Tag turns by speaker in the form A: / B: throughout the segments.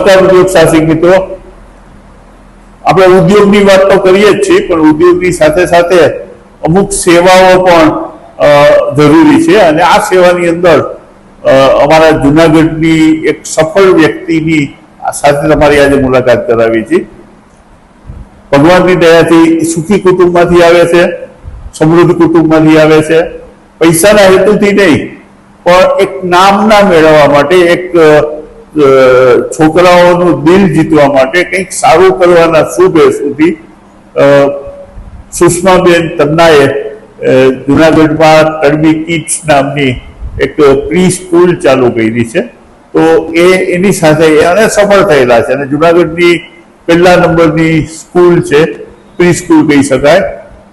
A: નમસ્કાર ઉદ્યોગ સાહસિક મિત્રો, આપણે ઉદ્યોગની વાત તો કરીએ જ છીએ, પણ ઉદ્યોગની સાથે સાથે અમુક સેવાઓ પણ જરૂરી છે. અને આ સેવાની અંદર અમારા જુનાગઢની એક સફળ વ્યક્તિની સાથે તમારી આજે મુલાકાત કરાવી છે. ભગવાનની દયાથી સુખી કુટુંબમાંથી આવે છે, સમૃદ્ધ કુટુંબમાંથી આવે છે. પૈસાના હેતુથી નહીં, પણ એક નામના મેળવવા માટે એક છોકરાઓનું દિલ જીતવા માટે કંઈક સારું કરવાના શુભ અ, સુષ્માબેન તન્નાએ જુનાગઢમાં તડબી કિડ્સ નામની એક પ્રી સ્કૂલ ચાલુ કરી છે. તો એ એની સાથે અને સફળ થયેલા છે. અને જુનાગઢની પહેલા નંબરની સ્કૂલ છે પ્રી સ્કૂલ કહી શકાય.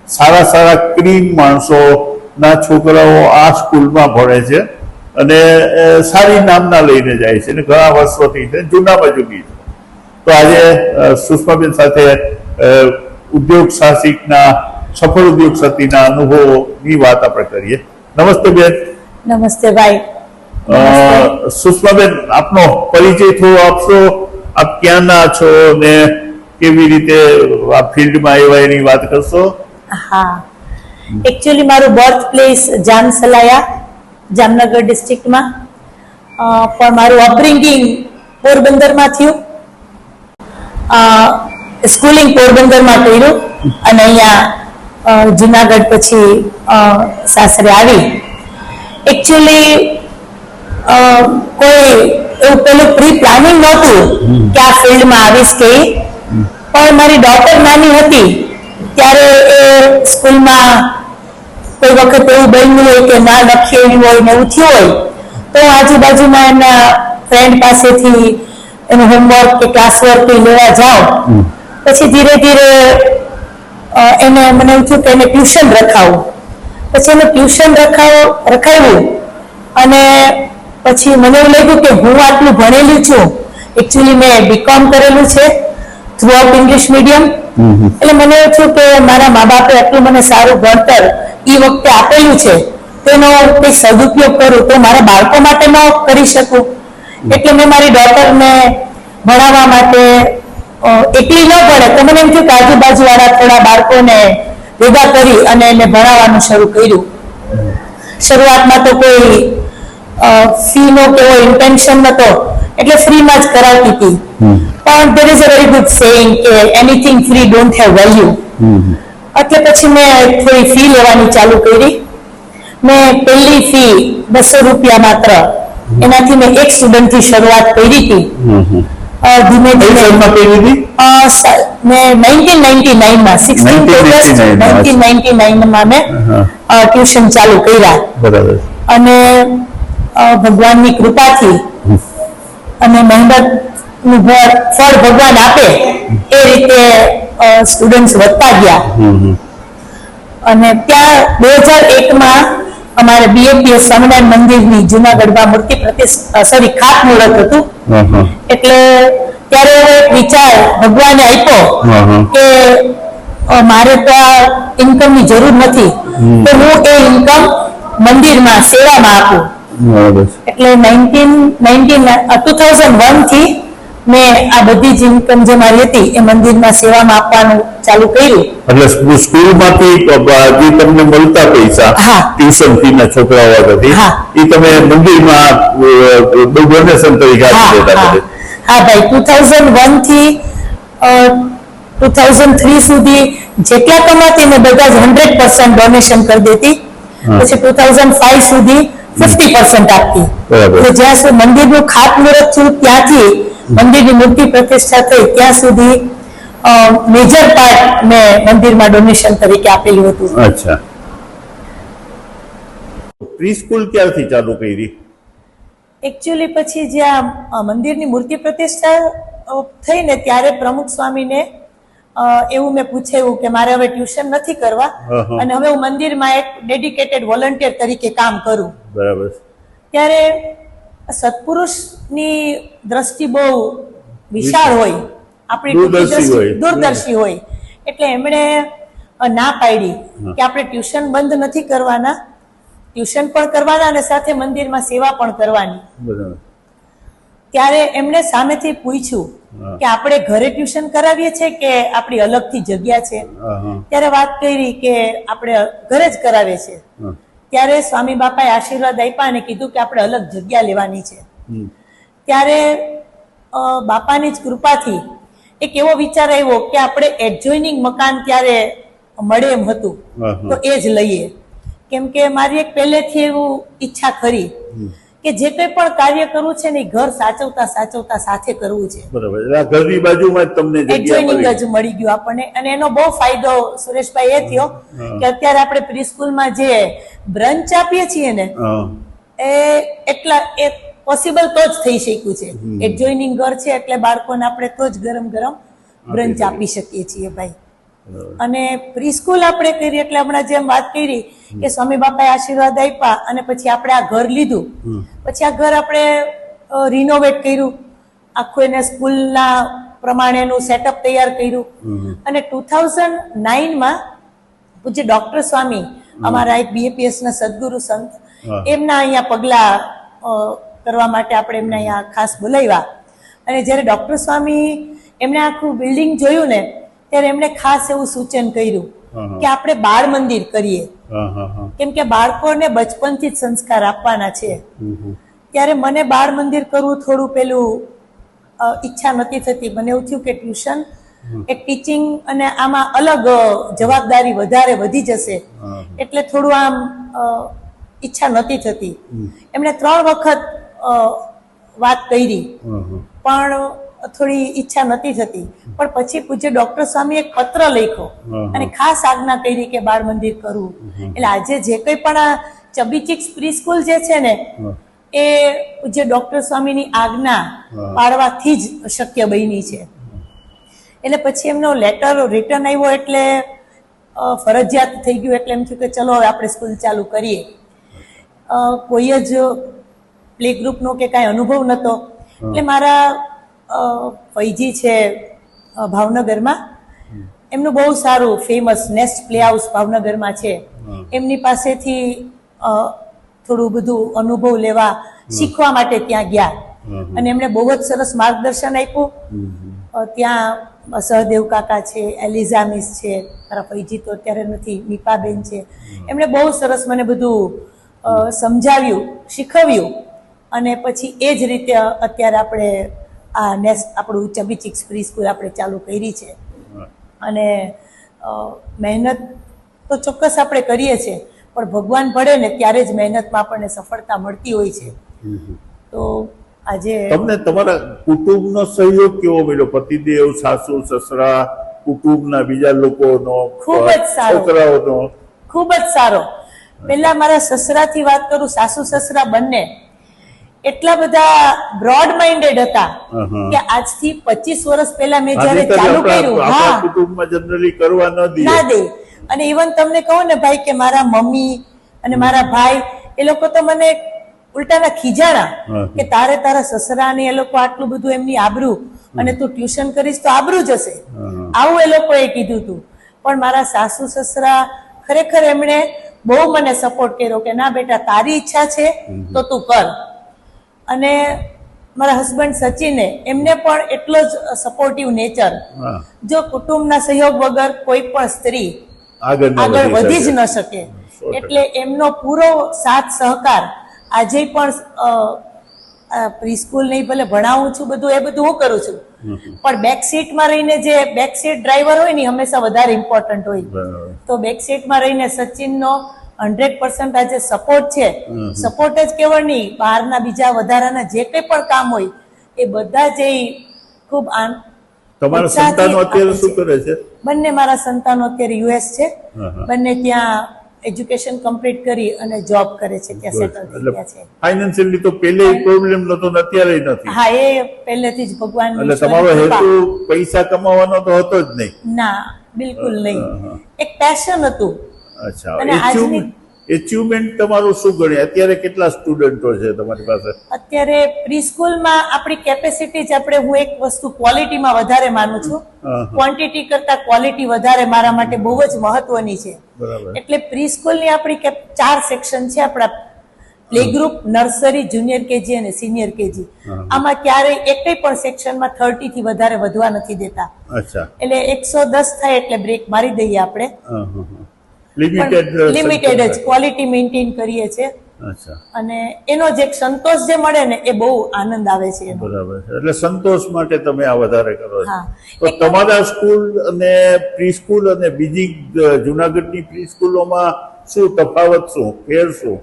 A: સારા સારા ક્રીમ માણસોના છોકરાઓ આ સ્કૂલમાં ભણે છે. અને સારી નામના લઈને જાય છે. અને ઘણા વર્ષોથી જૂનામાં જૂની છે. તો આજે સુષ્માબેન સાથે ઉદ્યોગ સાહસિકના સફળ ઉદ્યોગ સતીના અનુભવોની વાત આપણે કરીએ. નમસ્તે બેન.
B: નમસ્તે ભાઈ.
A: સુષ્માબેન આપનો પરિચય થોડો આપશો? આપ ક્યાંના છો ને કેવી રીતે આ ફિલ્ડમાં આવ્યા એની વાત કરશો?
B: હા. એકચ્યુઅલી મારું બર્થ પ્લેસ જામસલાયા જામનગર ડિસ્ટ્રિક્ટમાં પણ મારું અપબ્રિંગિંગ પોરબંદરમાં થયું. સ્કૂલિંગ પોરબંદરમાં કર્યું અને અહીંયા જુનાગઢ પછી સાસરે આવી. એકચ્યુઅલી કોઈ એવું પેલું પ્રી પ્લાનિંગ નહોતું કે આ ફિલ્ડમાં આવીશ કે પણ મારી ડોટર નાની હતી ત્યારે એ સ્કૂલમાં કોઈ વખત એવું બન્યું હોય કે ના લખી એવી હોય ને એવું થયું હોય તો આજુબાજુમાં એના ફ્રેન્ડ પાસેથી એનું હોમવર્ક કે ક્લાસ વર્ક લેવા જાઉં. પછી ધીરે ધીરે એને મને એવું થયું કે એને ટ્યુશન રખાવું. પછી એને ટ્યુશન રખાવ રખાવ્યું. અને પછી મને એવું લાગ્યું કે હું આટલું ભણેલી છું. એકચ્યુઅલી મેં બીકોમ કરેલું છે થ્રુ આઉટ ઇંગ્લિશ મીડિયમ એટલે મને એવું થયું કે મારા મા બાપે આટલું મને સારું ભણતર એ વખતે આપેલું છે તેનો કંઈક સદુપયોગ કરું તો મારા બાળકો માટે ન કરી શકું? એટલે મેં મારી ડોટરને ભણાવવા માટે એકલી ન ભણે તો મને એમ થયું કે આજુબાજુવાળા થોડા બાળકોને ભેગા કરી અને એને ભણાવવાનું શરૂ કર્યું. શરૂઆતમાં તો કોઈ ફી નો કે ઇન્ટેન્શન નતો એટલે ફ્રીમાં જ કરાવતી હતી. પણ there is a very good saying કે anything free don't have value. એટલે પછી મેં થોડી ફી લેવાની ચાલુ કરી. મેં પહેલી ફી બસો રૂપિયા માત્ર. એનાથી મેં એક સ્ટુડન્ટથી શરૂઆત કરી હતી. ધીમે ધીમે.
A: મેં કરી હતી?
B: નાઇન મેં 1999 માં 16 ઓગસ્ટ
A: 1999
B: 1999 માં મેં ટ્યુશન ચાલુ કર્યા. અને ભગવાનની કૃપાથી અને મહેનતનું ફળ ફળ ભગવાન આપે એ રીતે સ્ટુડન્ટ્સ વધતા ગયા. અને ત્યાં બે હજાર એકમાં અમારે બીએપીએસ સ્વામિનારાયણ મંદિરની જુનાગઢમાં મૂર્તિ પ્રતિ સોરી ખાતમુહૂર્ત હતું. એટલે ત્યારે એક વિચાર ભગવાને આપ્યો. કે મારે તો આ ઇન્કમની જરૂર નથી. તો હું એ ઇન્કમ મંદિરમાં સેવામાં આપું. એટલે નાઇન્ટીન નાઇન્ટીન ટુ થાઉઝન્ડ વનથી મેં આ બધી જ ઇન્કમ જે મારી હતી એ મંદિરમાં સેવામાં આપવાનું ચાલુ કર્યું.
A: એટલે સ્કૂલમાંથી જે તમને મળતા પૈસા ટ્યુશન ફી ના છોકરાઓ આગળથી
B: હા.
A: એ તમે મંદિરમાં ડોનેશન તરીકે આપી દેતા
B: હા. ભાઈ ટુ થાઉઝન્ડ વનથી ટુ થાઉઝન્ડ થ્રી સુધી જેટલા કમાતી મેં બધા જ હંડ્રેડ પર્સન્ટ ડોનેશન કરી દેતી. પછી ટુ થાઉઝન્ડ ફાઈવ સુધી ફિફ્ટી પર્સન્ટ આપતી જ્યાં સુધી મંદિરનું ખાતમુહૂર્ત થયું ત્યાંથી મંદિરની મૂર્તિ પ્રતિષ્ઠા થઈ ત્યાં સુધી મેજર પાર્ટ મેં મંદિરમાં ડોનેશન તરીકે આપેલું હતું.
A: અચ્છા. પ્રી સ્કૂલ ક્યારથી ચાલુ કરી?
B: એકચ્યુઅલી પછી જ્યાં મંદિરની મૂર્તિ પ્રતિષ્ઠા થઈને થઈ ને ત્યારે પ્રમુખ સ્વામીને એવું મેં પૂછાયું કે મારે હવે ટ્યુશન નથી કરવા. અને હવે હું મંદિરમાં એક ડેડિકેટેડ વોલન્ટિયર તરીકે કામ કરું.
A: બરાબર.
B: ત્યારે સત્પુરુષની દ્રષ્ટિ બહુ વિશાળ હોય. આપણી
A: દૂરદર્શી હોય.
B: એટલે એમણે ના પાડી કે આપણે ટ્યુશન બંધ નથી કરવાના. ટ્યુશન પણ કરવાના અને સાથે મંદિરમાં સેવા પણ કરવાની. ત્યારે એમણે સામેથી પૂછ્યું કે આપણે ઘરે ટ્યુશન કરાવીએ છીએ કે આપણી અલગથી જગ્યા છે? ત્યારે વાત કરી કે આપણે ઘરે જ કરાવીએ છીએ. ત્યારે સ્વામી બાપાએ આશીર્વાદ આપ્યા અને કીધું કે આપણે અલગ જગ્યા લેવાની છે. ત્યારે બાપાની જ કૃપાથી એક એવો વિચાર આવ્યો કે આપણે એડજોઇનિંગ મકાન ત્યારે મળે એમ હતું. તો. એ જ લઈએ. કેમ કે મારી એક પહેલેથી એવું ઈચ્છા ખરી. કે જે કંઈ પણ કાર્ય કરવું છે ને ઘર સાચવતા સાચવતા સાથે કરવું છે.
A: બરાબર. આ ઘરની બાજુમાં જ તમને
B: એડજોઇનિંગ જ મળી ગયું આપણને. અને એનો બહુ ફાયદો સુરેશભાઈ એ થયો કે અત્યારે આપણે પ્રી સ્કૂલમાં જે બ્રંચ આપીએ છીએ ને એ એટલા એ પોસિબલ તો જ થઈ શક્યું છે. એડજોઇનિંગ ઘર છે એટલે બાળકોને આપણે તો જ ગરમ ગરમ બ્રંચ આપી શકીએ છીએ ભાઈ. અને પ્રીસ્કૂલ આપણે કરી એટલે હમણાં જેમ વાત કરી કે સ્વામી બાપાએ આશીર્વાદ આપ્યા અને પછી આપણે આ ઘર લીધું. પછી આ ઘર આપણે રિનોવેટ કર્યું. આખું એને સ્કૂલના પ્રમાણેનું સેટઅપ તૈયાર કર્યું. અને ટુ થાઉઝન્ડ નાઇનમાં પૂજ્ય ડોક્ટર સ્વામી અમારા એક બીએપીએસ ના સદગુરુ સંત એમના અહીંયા પગલા કરવા માટે આપણે એમને અહીંયા ખાસ બોલાવ્યા. અને જ્યારે ડૉક્ટર સ્વામી એમને આખું બિલ્ડિંગ જોયું ને ત્યારે એમણે ખાસ એવું સૂચન કર્યું. કે આપણે બાળ મંદિર કરીએ. કેમ કે બાળકોને બચપનથી જ સંસ્કાર આપવાના છે. ત્યારે મને બાળ મંદિર કરવું થોડું પેલું ઈચ્છા નથી થતી. મને એવું થયું કે ટ્યુશન એ ટીચિંગ અને આમાં અલગ જવાબદારી વધારે વધી જશે. એટલે થોડું આમ ઈચ્છા નથી થતી. એમણે ત્રણ વખત વાત કરી. પણ થોડી ઈચ્છા નથી થતી. પણ પછી પૂજ્ય ડોક્ટર સ્વામી એક પત્ર લખ્યો અને ખાસ આજ્ઞા કરી કે બાળ મંદિર કરવું. એટલે આજે જે કંઈ પણ આ ચબીચિક્સ પ્રી સ્કૂલ જે છે ને એ પૂજ્ય ડોક્ટર સ્વામીની આજ્ઞા પાડવાથી જ શક્ય બની છે. એટલે પછી એમનો લેટર રિટર્ન આવ્યો એટલે ફરજિયાત થઈ ગયું એટલે એમ થયું કે ચલો હવે આપણે સ્કૂલ ચાલુ કરીએ. કોઈ જ પ્લે ગ્રુપનો કે કાંઈ અનુભવ નહોતો. એટલે મારા ફૈજી છે ભાવનગરમાં. એમનું બહુ સારું ફેમસ નેસ્ટ પ્લે હાઉસ ભાવનગરમાં છે. એમની પાસેથી થોડું બધું અનુભવ લેવા શીખવા માટે ત્યાં ગયા. અને એમણે બહુ જ સરસ માર્ગદર્શન આપ્યું. ત્યાં સહદેવ કાકા છે એલિઝા મિસ છે મારા ફૈજી તો અત્યારે નથી નીપાબેન છે. એમણે બહુ સરસ મને બધું સમજાવ્યું શીખવ્યું. અને પછી એ જ રીતે અત્યારે આપણે આ નેક્સ્ટ આપણું ચબીચિક્સ પ્રી સ્કૂલ આપણે ચાલુ કરી છે. અને મહેનત તો ચોક્કસ આપણે કરીએ છીએ પણ ભગવાન ભળે ને ત્યારે જ મહેનતમાં આપણને સફળતા મળતી હોય છે. તો આજે
A: તમને તમારા કુટુંબનો સહયોગ કેવો મળ્યો? પતિદેવ સાસુ સસરા કુટુંબના બીજા લોકોનો
B: ખૂબ જ સારો.
A: છોકરાઓનો?
B: ખૂબ જ સારો. પહેલા મારા સસરાથી વાત કરું સાસુ સસરા બંને. એટલા બધા બ્રોડ માઇન્ડેડ હતા કે આજથી પચીસ વર્ષ પહેલા મેં જયારે ચાલુ કર્યું હા.
A: કુટુંબમાં જનરલી કરવા ન દે.
B: ના દે. અને ઇવન તમને કહું ને ભાઈ કે મારા મમ્મી અને મારા ભાઈ એ લોકો તો મને ઉલટાના ખીજાણા કે તારે તારા સસરા ને એ લોકો આટલું બધું એમની આબરૂ અને તું ટ્યુશન કરીશ તો આબરૂ જશે. આવું એ લોકોએ કીધું હતું પણ મારા સાસુ સસરા ખરેખર એમણે બહુ મને સપોર્ટ કર્યો કે ના બેટા તારી ઈચ્છા છે તો તું કર. અને મારા હસબન્ડ સચિને એમને પણ એટલો જ સપોર્ટિવ નેચર જો કુટુંબના સહયોગ વગર કોઈ પણ સ્ત્રી
A: આગળ
B: વધી જ ન શકે. એટલે એમનો પૂરો સાથ સહકાર આજે પણ પ્રીસ્કૂલ નહીં ભલે ભણાવું છું બધું એ બધું હું કરું છું. પણ બેક સીટમાં રહીને જે બેક સીટ ડ્રાઈવર હોય ને હંમેશા વધારે ઇમ્પોર્ટન્ટ હોય. તો બેક સીટમાં રહીને સચિનનો હંડ્રેડ પર્સન્ટ આજે સપોર્ટ છે સપોર્ટ જ કેવળ નહીં બહારના બીજા વધારાના જે કંઈ પણ કામ હોય એ બધા જ એ ખૂબ આન
A: તમારા સંતાનો અત્યારે શું કરે છે?
B: બંને મારા સંતાનો અત્યારે યુએસ છે. બંને ત્યાં એજ્યુકેશન કમ્પ્લીટ કરી અને જોબ કરે છે ત્યાં સેટલ થઈ ગયા છે.
A: ફાઇનાન્શિયલી તો પહેલે પ્રોબ્લેમ નતો અત્યારે નથી.
B: હા એ પહેલેથી જ ભગવાન
A: એટલે તમારો હેતુ પૈસા કમાવાનો તો હતો જ નહીં.
B: ના બિલકુલ નહીં. એક પેશન હતું.
A: અચ્છા એચિવમેન્ટ તમારું શું ગણે અત્યારે કેટલા સ્ટુડન્ટો છે તમારી પાસે?
B: અત્યારે પ્રીસ્કૂલમાં આપણી કેપેસિટી જ આપણે હું એક વસ્તુ ક્વોલિટીમાં વધારે માનું છું. ક્વોન્ટિટી કરતા ક્વોલિટી વધારે મારા માટે બહુ જ મહત્વની છે. એટલે પ્રીસ્કૂલની આપણી ચાર સેક્શન છે આપણા play group nursery junior KG અને સિનિયર કેજી. આમાં ક્યારેય એકેય પણ સેક્શનમાં થર્ટી થી વધારે વધવા નથી દેતા. એટલે એકસો દસ થાય એટલે બ્રેક મારી દઈએ આપણે.
A: લિમિટેડ
B: લિમિટેડ જ ક્વોલિટી મેન્ટેન કરીએ છીએ.
A: અચ્છા.
B: અને એનો જે સંતોષ જે મળે ને એ બહુ આનંદ આવે છે
A: બરાબર એટલે સંતોષ માટે તમે આ વધારે કરો તો તમારા સ્કૂલ અને પ્રી સ્કૂલ અને બીજી જુનાગઢની પ્રી સ્કૂલોમાં શું તફાવત શું? ફેર શું?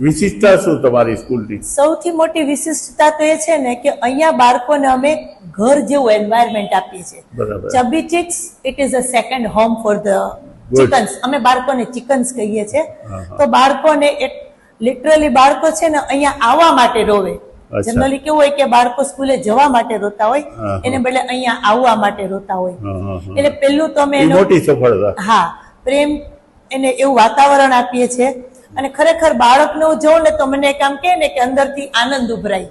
A: વિશિષ્ટતા શું તમારી સ્કૂલની?
B: સૌથી મોટી વિશિષ્ટતા તો એ છે ને કે અહીંયા બાળકોને અમે ઘર જેવું એન્વાયરમેન્ટ આપીએ છીએ.
A: બરાબર.
B: Chubby chicks it is a second home for the. Chickens અમે બાળકોને ચિકન્સ કહીએ છીએ. તો બાળકોને લિટરલી બાળકો છે ને અહીંયા આવવા માટે રોવે. જનરલી કેવું હોય કે બાળકો સ્કૂલે જવા માટે રોતા હોય. એને બદલે અહીંયા આવવા માટે રોતા હોય. એટલે પેલું તો અમે
A: મોટી સફળતા.
B: હા પ્રેમ એને એવું વાતાવરણ આપીએ છીએ. અને ખરેખર બાળકને હું જોઉં ને તો મને એક આમ કહે ને કે અંદરથી આનંદ ઉભરાય.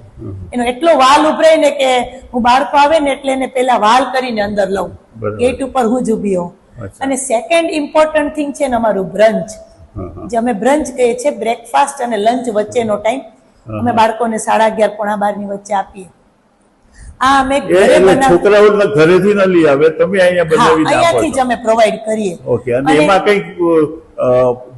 B: એનો એટલો વાલ ઉભરાય ને કે હું બાળકો આવે ને એટલે એને પેલા વાલ કરીને અંદર લઉં. ગેટ ઉપર હું જ ઊભી હોઉં. અને સેકન્ડ ઇમ્પોર્ટન્ટ થિંગ છે ને અમારું બ્રંચ. જે અમે બ્રંચ કહીએ છીએ બ્રેકફાસ્ટ અને લંચ વચ્ચેનો ટાઈમ અમે બાળકોને સાડા અગિયાર પોણા બારની વચ્ચે આપીએ. આ અમે ઘરે
A: છોકરાઓને ઘરેથી ન લઈ આવે તમે અહીંયા બનાવી
B: અહીંયાથી જ અમે પ્રોવાઈડ કરીએ.
A: ઓકે અને એમાં કંઈક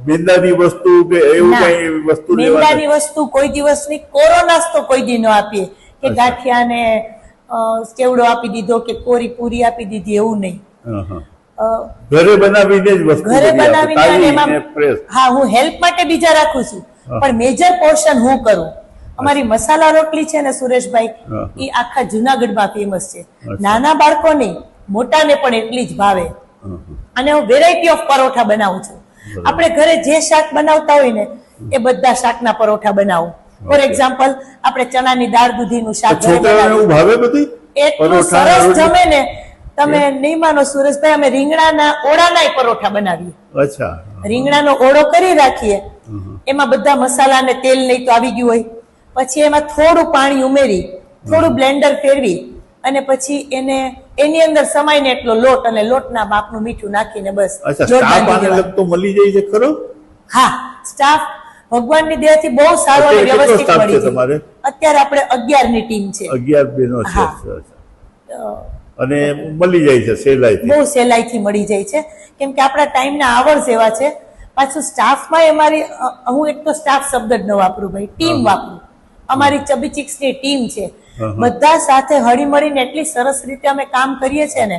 A: મેંદાની વસ્તુ કે એવું
B: ના.
A: કઈ વસ્તુ
B: મેંદાની વસ્તુ કોઈ દિવસની કોરોના તો કોઈ દી ન આપીએ. કે
A: ગાંઠિયા
B: ગાંઠિયાને કેવડો આપી દીધો કે કોરી પૂરી આપી દીધી એવું નહીં.
A: ઘરે બનાવીને જ વસ્તુ
B: ઘરે બનાવીને. હા હું હેલ્પ માટે બીજા રાખું છું. પણ મેજર પોર્શન હું કરું. અમારી મસાલા રોટલી છે ને સુરેશભાઈ એ આખા જુનાગઢમાં ફેમસ છે. નાના બાળકોને મોટાને પણ એટલી જ ભાવે. અને હું વેરાયટી ઓફ પરોઠા બનાવું છું. આપણે ઘરે જે શાક બનાવતા હોય ને એ બધા શાકના પરોઠા બનાવું. ફોર એક્ઝામ્પલ આપણે ચણાની દાળ દૂધીનું શાક
A: ભાવે બધી?
B: એટલું સરસ જમે ને તમે નહીં માનો સુરેશભાઈ અમે રીંગણાના ઓળાના પરોઠા બનાવીએ.
A: અચ્છા.
B: રીંગણાનો ઓળો કરી રાખીએ. એમાં બધા મસાલા ને તેલ નહીં તો આવી ગયું હોય. પછી એમાં થોડું પાણી ઉમેરી થોડું બ્લેન્ડર ફેરવી અને પછી એને એની અંદર સમાઈને એટલો લોટ અને લોટના માપનું મીઠું નાખીને બસ.
A: લગતો મળી જાય છે ખરો?
B: હા સ્ટાફ ભગવાનની દયાથી બહુ સારો અને વ્યવસ્થિત મળી અત્યારે આપણે અગિયારની ટીમ છે.
A: અગિયાર બેનો છે. અને મળી જાય છે સહેલાઈથી.
B: બહુ સહેલાઈથી મળી જાય છે. કેમ કે આપણા ટાઈમના આવર્સ એવા છે. પાછું સ્ટાફમાં એ મારી હું એક તો સ્ટાફ શબ્દ જ ન વાપરું ભાઈ ટીમ વાપરું. અમારી ચબી ચિક્સની ટીમ છે. બધા સાથે હળીમળીને એટલી સરસ રીતે અમે કામ કરીએ છીએ ને.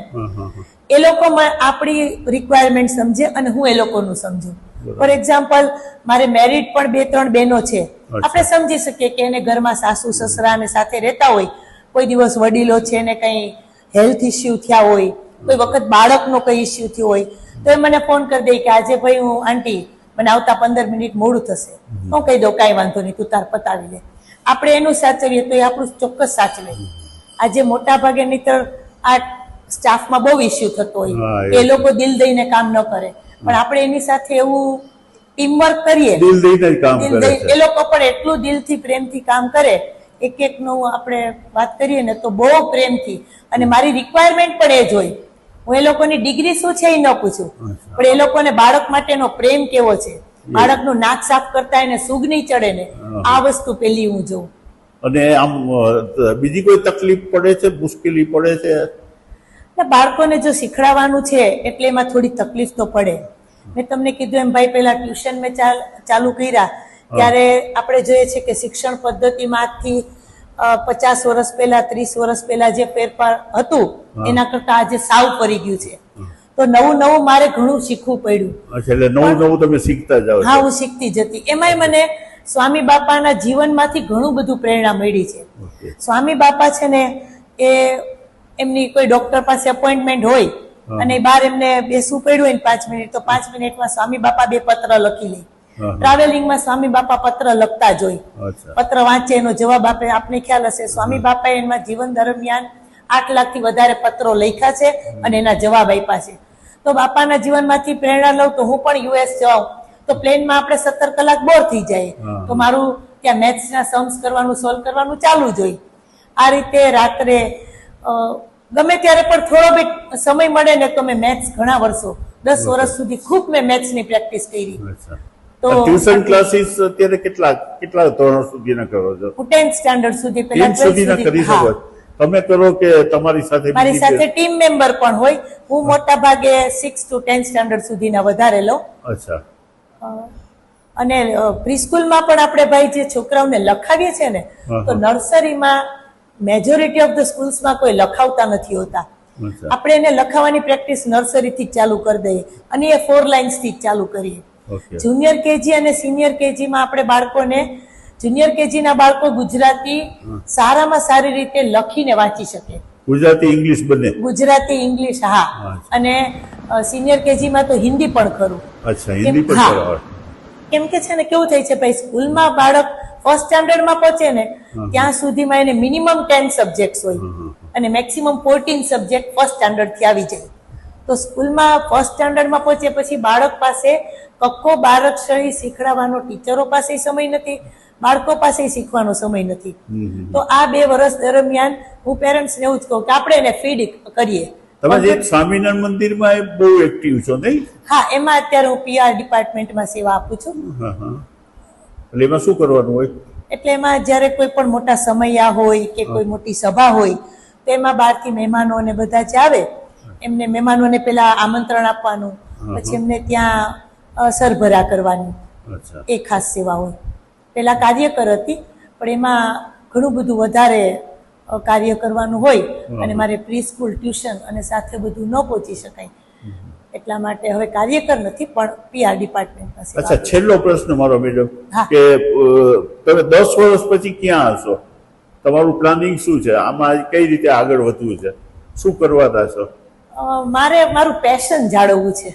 B: એ લોકો આપણી રિક્વાયરમેન્ટ સમજે અને હું એ લોકોનું સમજું. ફોર એક્ઝામ્પલ મારે મેરિડ પણ બે ત્રણ બહેનો છે. આપણે સમજી શકીએ કે એને ઘરમાં સાસુ સસરા અને સાથે રહેતા હોય કોઈ દિવસ વડીલો છે ને કંઈ હેલ્થ ઇસ્યુ થયા હોય કોઈ વખત બાળકનો કઈ ઇસ્યુ થયો હોય તો એ મને ફોન કરી દે કે આજે ભાઈ હું આંટી મને આવતા પંદર મિનિટ મોડું થશે. હું કહી દઉં કાંઈ વાંધો નહીં તું તાર પતાવી લે આપણે એનું સાચવીએ તો એ આપણું ચોક્કસ સાચવે. આજે મોટા ભાગે નહીતર આ સ્ટાફમાં બહુ ઇસ્યુ થતો હોય.
A: એ
B: લોકો દિલ દઈને કામ ન કરે. પણ આપણે એની સાથે એવું ટીમવર્ક કરીએ.
A: દિલ દઈને કામ કરે
B: દઈ- એ લોકો પણ એટલું દિલથી પ્રેમથી કામ કરે એક એક નું આપણે વાત કરીએ ને તો બહુ પ્રેમથી. અને મારી રિક્વાયરમેન્ટ પણ એ જોઈ હું એ લોકોની ડિગ્રી શું છે એ ન પૂછું. પણ એ લોકોને બાળક માટેનો પ્રેમ કેવો છે? બાળકનું નાક સાફ કરતા એને સુગ નહીં ચડે ને આ વસ્તુ પેલી હું જોઉં.
A: અને આમ બીજી કોઈ તકલીફ પડે છે? મુશ્કેલી પડે છે?
B: બાળકોને જો શીખડાવવાનું છે એટલે એમાં થોડી તકલીફ તો પડે. મેં તમને કીધું એમ ભાઈ પેલા ટ્યુશન મેં ચાલુ કર્યા. ત્યારે આપણે જોઈએ છે કે શિક્ષણ પદ્ધતિમાંથી પચાસ વર્ષ પહેલા ત્રીસ વર્ષ પહેલા જે ફેરફાર હતું એના કરતા આજે સાવ પડી ગયું છે. તો નવું નવું મારે ઘણું શીખવું પડ્યું.
A: એટલે નવું નવું તમે શીખતા જાઓ
B: હા હું શીખતી જતી એમાંય મને સ્વામી બાપાના જીવનમાંથી ઘણું બધું પ્રેરણા મળી છે. સ્વામી બાપા છે ને એ એમની કોઈ ડોક્ટર પાસે અપોઇન્ટમેન્ટ હોય અને બહાર એમને બેસવું પડ્યું હોય ને પાંચ મિનિટ તો પાંચ મિનિટમાં સ્વામી બાપા બે પત્ર લખી લે. ટ્રાવેલિંગમાં સ્વામી બાપા પત્ર લખતા
A: જોઈ.
B: પત્ર વાંચે એનો જવાબ આપે આપને ખ્યાલ હશે સ્વામી બાપાએ એમાં જીવન દરમિયાન આઠ લાખથી વધારે પત્રો લખ્યા છે અને એના જવાબ આપ્યા છે. તો બાપાના જીવનમાંથી પ્રેરણા લઉં તો હું પણ યુએસ જાઉં. તો પ્લેનમાં આપણે સત્તર કલાક બોર થઈ જાય. તો મારું ત્યાં મેથ્સના સમ્સ કરવાનું સોલ્વ કરવાનું ચાલુ જ હોય આ રીતે રાત્રે ગમે ત્યારે પણ થોડો બી સમય મળે ને તો મેં મેથ્સ ઘણા વર્ષો દસ વર્ષ સુધી ખૂબ મેં મેથ્સની પ્રેક્ટિસ કરી. તો
A: ટ્યુશન ક્લાસીસ અત્યારે કેટલા કેટલા ધોરણ સુધીના કરો છો?
B: ટેન્થ સ્ટાન્ડર્ડ સુધી
A: ટેન્થ સુધીના કરી શકો તમે કરો કે તમારી સાથે
B: મારી સાથે ટીમ મેમ્બર પણ હોય. હું મોટા ભાગે સિક્સ ટુ ટેન્થ સ્ટાન્ડર્ડ સુધીના વધારે લઉં.
A: અચ્છા.
B: અને પ્રીસ્કૂલમાં પણ આપણે ભાઈ જે છોકરાઓને લખાવીએ છીએ ને તો નર્સરીમાં મેજોરિટી ઓફ ધ સ્કૂલ્સમાં કોઈ લખાવતા નથી હોતા. આપણે એને લખાવવાની પ્રેક્ટિસ નર્સરીથી ચાલુ કરી દઈએ અને એ ફોર લાઇન્સથી ચાલુ કરીએ. જુનિયર કેજી અને સિનિયર કેજીમાં આપણે બાળકોને જુનિયર કેજીના બાળકો ગુજરાતી સારામાં સારી રીતે લખીને વાંચી શકે.
A: ગુજરાતી ઇંગ્લિશ બંને?
B: ગુજરાતી ઇંગ્લિશ હા. અને સિનિયર કેજીમાં તો હિન્દી પણ ખરું.
A: અચ્છા હિન્દી પણ
B: કેમ કે છે ને કેવું થાય છે ભાઈ સ્કૂલમાં બાળક ફર્સ્ટ સ્ટાન્ડર્ડમાં પહોંચે ને ત્યાં સુધીમાં એને મિનિમમ ટેન સબ્જેક્ટ હોય. અને મેક્સિમમ ફોર્ટીન સબ્જેક્ટ ફર્સ્ટ સ્ટાન્ડર્ડથી આવી જાય. તો સ્કૂલમાં ફર્સ્ટ સ્ટાન્ડર્ડમાં પહોંચે પછી બાળક પાસે કક્કો બારક્ષરી શીખડાવવાનો ટીચરો પાસે સમય નથી બાળકો પાસે શીખવાનો સમય નથી. તો આ બે વર્ષ દરમિયાન હું પેરેન્ટ્સને એવું જ કહું કે આપણે એને ફીડ કરીએ.
A: તમે જે સ્વામિનારાયણ મંદિરમાં એ બહુ એક્ટિવ છો નહીં?
B: હા એમાં અત્યારે હું પીઆર ડિપાર્ટમેન્ટમાં સેવા આપું છું.
A: એટલે એમાં શું કરવાનું હોય?
B: એટલે એમાં જ્યારે કોઈ પણ મોટા સમયા હોય કે કોઈ મોટી સભા હોય તો એમાં બહારથી મહેમાનો અને બધા જ આવે. એમને મહેમાનોને પેલા આમંત્રણ આપવાનું પછી એમને ત્યાં સરભરા કરવાની. એ ખાસ સેવા હોય. પેલા કાર્યકર હતી પણ એમાં ઘણું બધું વધારે કાર્ય કરવાનું હોય અને મારે પ્રી સ્કૂલ ટ્યુશન અને સાથે બધું ન પહોંચી શકાય. એટલા માટે હવે કાર્યકર નથી પણ પીઆર ડિપાર્ટમેન્ટ
A: અચ્છા છેલ્લો પ્રશ્ન મારો મેડમ. કે તમે દસ વર્ષ પછી ક્યાં હશો? તમારું પ્લાનિંગ શું છે? આમાં કઈ રીતે આગળ વધવું છે? શું કરવાના છો
B: મારે મારું પેશન જાળવવું છે.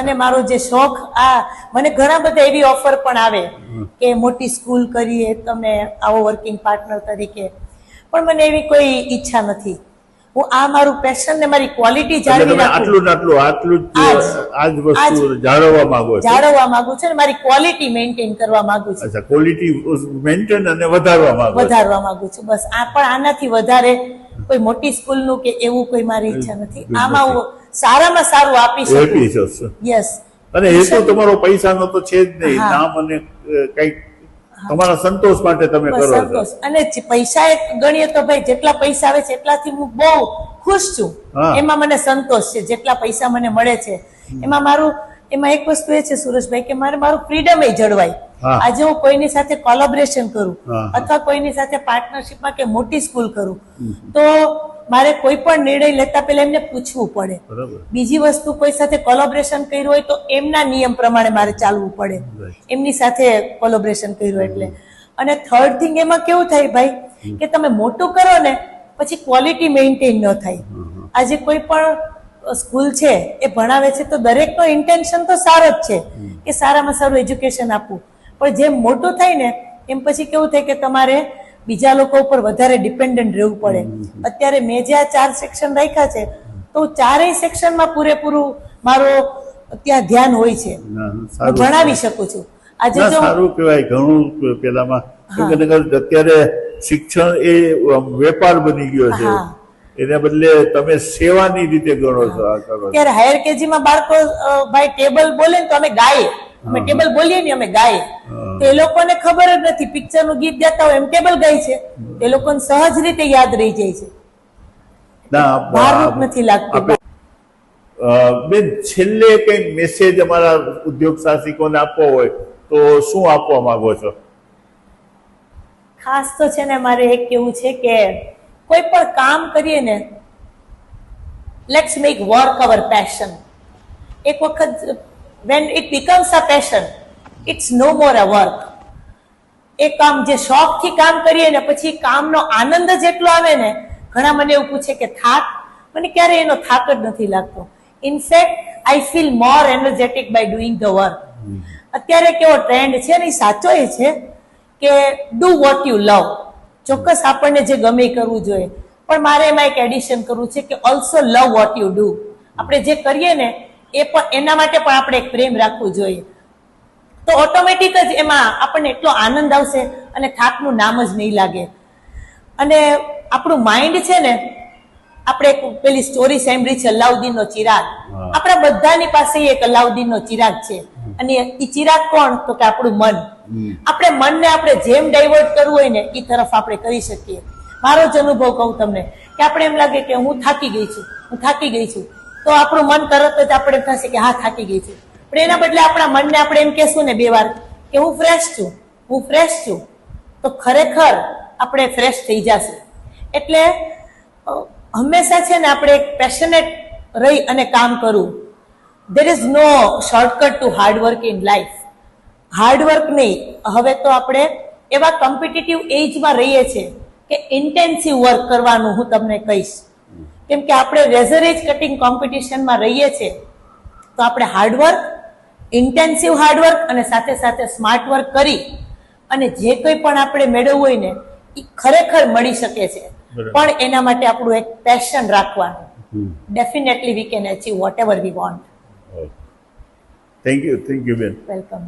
B: અને મારો જે શોખ આ મને ઘણા બધા એવી ઓફર પણ આવે કે મોટી સ્કૂલ કરીએ તમે આવો વર્કિંગ પાર્ટનર તરીકે. પણ મને એવી કોઈ ઈચ્છા નથી. હું આ મારું પેશન ને મારી ક્વોલિટી જાળવી
A: આટલું આટલું આટલું
B: આજ.
A: વસ્તુ જાળવવા માંગો છો?
B: જાળવવા માંગુ છું અને મારી ક્વોલિટી મેન્ટેન કરવા માંગુ છું.
A: અચ્છા ક્વોલિટી મેન્ટેન અને વધારવા માંગુ
B: વધારવા માંગુ છું. બસ આ પણ આનાથી વધારે કોઈ મોટી સ્કૂલનું કે એવું કોઈ મારી ઈચ્છા નથી. આમાં હું સારામાં સારું આપી શકું. યસ
A: અને હેતુ તમારો પૈસાનો તો છે જ નહીં. નામ અને કંઈક તમારા સંતોષ માટે તમે કરો છો.
B: સંતોષ. અને પૈસા એક ગણીએ તો ભાઈ જેટલા પૈસા આવે છે એટલાથી હું બહુ ખુશ છું. એમાં મને સંતોષ છે. જેટલા પૈસા મને મળે છે. એમાં મારું એમાં એક વસ્તુ એ છે સુરેશભાઈ કે મારે મારું ફ્રીડમ એ જળવાય. આજે હું કોઈની સાથે કોલોબરેશન કરું અથવા કોઈની સાથે પાર્ટનરશિપમાં કે મોટી સ્કૂલ કરું તો મારે કોઈ પણ નિર્ણય લેતા પહેલા એમને પૂછવું પડે. બીજી વસ્તુ કોઈ સાથે કોલોબરેશન કર્યું હોય તો એમના નિયમ પ્રમાણે મારે ચાલવું પડે. એમની સાથે કોલોબરેશન કર્યું એટલે. અને થર્ડ થિંગ એમાં કેવું થાય ભાઈ કે તમે મોટું કરો ને પછી ક્વોલિટી મેન્ટેન ન થાય. આજે કોઈ પણ સ્કૂલ છે એ ભણાવે છે તો દરેકનો ઇન્ટેન્શન તો સારો જ છે કે સારામાં સારું એજ્યુકેશન આપવું. પણ જેમ મોટું થાય ને એમ પછી કેવું થાય કે તમારે બીજા લોકો ઉપર વધારે ડિપેન્ડન્ટ રહેવું પડે. અત્યારે મેં જે આ ચાર સેક્શન રાખ્યા છે તો ચારેય સેક્શનમાં પૂરેપૂરું મારો ત્યાં ધ્યાન હોય છે. હું ભણાવી શકું છું. આજે જો
A: સારું કહેવાય ઘણું પેલામાં અત્યારે શિક્ષણ એ વેપાર બની ગયો છે. એને બદલે તમે સેવાની રીતે ગણો છો આ કરો.
B: અત્યારે હાયર કેજીમાં બાળકો ભાઈ ટેબલ બોલે ને તો અમે ગાઈએ. અમે ટેબલ બોલીએ ને અમે ગાઈએ. તો એ લોકોને ખબર જ નથી પિક્ચરનું ગીત ગાતા હોય એમ ટેબલ ગાય છે. એ લોકોને સહજ રીતે યાદ રહી જાય છે. નથી લાગતું.
A: બેન છેલ્લે કઈ મેસેજ અમારા ઉદ્યોગ સાહસિકોને આપવો હોય તો શું આપવા માંગો છો?
B: ખાસ તો છે ને મારે એક કેવું છે કે કોઈ પણ કામ કરીએ ને let's make work our passion એક વખત when it becomes a passion it's no more a work એ કામ જે શોખથી કામ કરીએ ને પછી કામનો આનંદ જ એટલો આવે ને ઘણા મને એવું પૂછે કે થાક? મને ક્યારેય એનો થાક જ નથી લાગતો. In fact I feel more energetic by doing the work અત્યારે કેવો ટ્રેન્ડ છે ને એ સાચો એ છે કે ડુ વોટ યુ લવ ચોક્કસ આપણને જે ગમે કરવું જોઈએ. પણ મારે એમાં એક એડિશન કરવું છે કે also love what you do આપણે જે કરીએ ને એ પણ એના માટે પણ આપણે એક પ્રેમ રાખવું જોઈએ. તો ઓટોમેટિક જ એમાં આપણને એટલો આનંદ આવશે અને થાકનું નામ જ નહીં લાગે. અને આપણું માઇન્ડ છે ને આપણે એક પેલી સ્ટોરી સાંભળી છે અલાઉદ્દીનનો ચિરાગ. આપણા બધાની પાસે એક અલાઉદ્દીનનો ચિરાગ છે. અને એ ચિરાગ કોણ? તો કે આપણું મન. આપણે મનને આપણે જેમ ડાયવર્ટ કરવું હોય ને એ તરફ આપણે કરી શકીએ. મારો જ અનુભવ કહું તમને કે આપણે એમ લાગે કે હું થાકી ગઈ છું હું થાકી ગઈ છું. તો આપણું મન તરત જ આપણે થશે કે હા થાકી ગઈ છું. પણ એના બદલે આપણા મનને આપણે એમ કહેશું ને બે વાર કે હું ફ્રેશ છું હું ફ્રેશ છું. તો ખરેખર આપણે ફ્રેશ થઈ જશે. એટલે હંમેશા છે ને આપણે એક પેશનેટ રહી અને કામ કરવું. There is no shortcut to hard work in life hard work નહીં. હવે તો આપણે એવા કોમ્પિટિટિવ એજમાં રહીએ છીએ કે ઇન્ટેન્સિવ વર્ક કરવાનું હું તમને કહીશ. કેમ કે આપણે રેઝર એજ કટિંગ કોમ્પિટિશનમાં રહીએ છીએ. તો આપણે હાર્ડવર્ક ઇન્ટેન્સિવ હાર્ડવર્ક અને સાથે સાથે સ્માર્ટ વર્ક કરી અને જે કંઈ પણ આપણે મેળવવું હોય ને એ ખરેખર મળી શકે છે. પણ એના માટે આપણું એક પેશન રાખવાનું. Definitely we can achieve whatever we want
A: thank you thank you બેન
B: વેલકમ